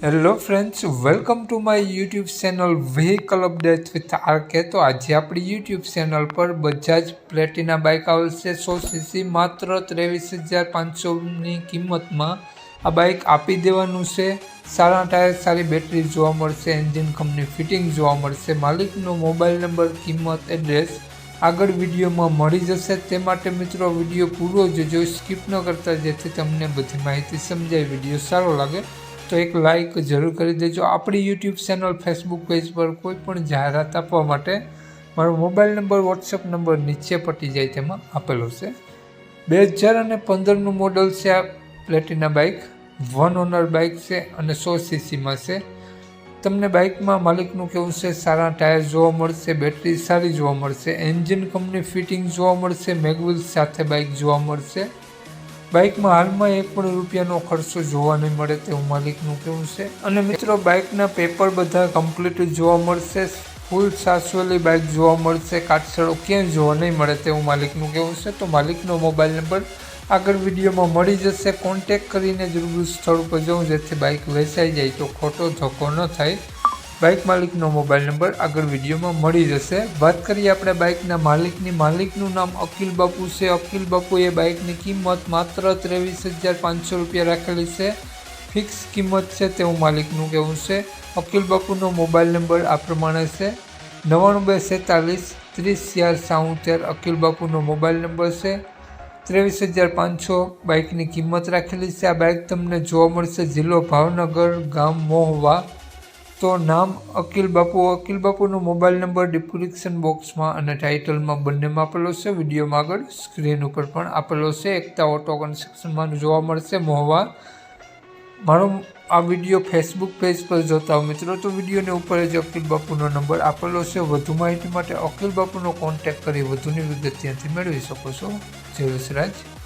Hello friends welcome to my YouTube channel vehicle update with R K તો આજે આપણી YouTube channel પર Bajaj Platina bike આવેલ છે. સો સીસી માત્ર ત્રેવીસ હજાર પાંચસોની કિંમતમાં આ બાઇક આપી દેવાનું છે. સારા ટાયર સારી બેટરી જોવા મળશે એન્જિન કંપની ફિટિંગ જોવા મળશે, માલિકનો મોબાઈલ નંબર કિંમત એડ્રેસ આગળ વિડીયોમાં મળી જશે. તે માટે મિત્રો વીડિયો પૂરો જોજો. સ્કીપ ન કરતા જેથી તમને બધી માહિતી સમજાય. વીડિયો સારો લાગે તો એક લાઈક જરૂર કરી દેજો. આપણી યુટ્યુબ ચેનલ ફેસબુક પેજ પર કોઈ પણ જાહેરાત આપવા માટે મારો મોબાઈલ નંબર વોટ્સઅપ નંબર નીચે પટી જાય તેમાં આપેલો છે. બે હજાર અને પંદરનું મોડલ છે આ Platina bike one owner bike છે અને સો સીસીમાં છે. તમને બાઇકમાં માલિકનું કેવું છે? સારા ટાયર જોવા મળશે બેટરી સારી જોવા મળશે એન્જિન કંપની ફિટિંગ જોવા મળશે મેગવિલ સાથે બાઇક જોવા મળશે. બાઇકમાં હાલમાં એક પણ રૂપિયાનો ખર્ચો જોવા નહીં મળે તેવું માલિકનું કેવું છે. અને મિત્રો, બાઇકના પેપર બધા કમ્પ્લીટ જોવા મળશે. ફૂલ સાસવેલી બાઇક જોવા મળશે. કાટસળો ક્યાંય જોવા નહીં મળે તેવું માલિકનું કેવું છે. તો માલિકનો મોબાઈલ નંબર આગળ વિડીયોમાં મળી જશે. કોન્ટેક કરીને જરૂર સ્થળ ઉપર જવું, જેથી બાઇક વેચાઈ જાય તો ખોટો ધક્કો ન થાય. બાઇક માલિકનો મોબાઈલ નંબર આગળ વિડીયોમાં મળી જશે. વાત કરીએ આપણે બાઇકના માલિકની. માલિકનું નામ અકિલ બાપુ છે. અકિલ બાપુએ બાઇકની કિંમત માત્ર ત્રેવીસ હજાર પાંચસો રૂપિયા રાખેલી છે. ફિક્સ કિંમત છે તેવું માલિકનું કહેવું છે. અકિલ બાપુનો મોબાઈલ નંબર આ પ્રમાણે છે. નવ્વાણું બે સેતાલીસ ત્રીસ ચાર સાઉતેર અકિલ બાપુનો મોબાઈલ નંબર છે. ત્રેવીસ હજાર પાંચસો બાઇકની કિંમત રાખેલી છે. આ બાઇક તમને જોવા મળશે. જિલ્લો ભાવનગર, ગામ મોહવા. તો નામ અકિલ બાપુ. અકિલ બાપુનો મોબાઈલ નંબર ડિસ્ક્રિપ્શન બોક્સમાં અને ટાઇટલમાં બંનેમાં આપેલો છે. વિડીયોમાં આગળ સ્ક્રીન ઉપર પણ આપેલો છે. એકતા ઓટો કન્સ્ટ્રક્શનમાં જોવા મળશે. મોહવા, મારો આ વીડિયો ફેસબુક પેજ પર જોતા હો મિત્રો, તો વિડીયોની ઉપર જ અકિલ બાપુનો નંબર આપેલો છે. વધુ માહિતી માટે અકિલ બાપુનો કોન્ટેક્ટ કરી વધુની વિગત ત્યાંથી મેળવી શકો છો. જય વિસરાજ.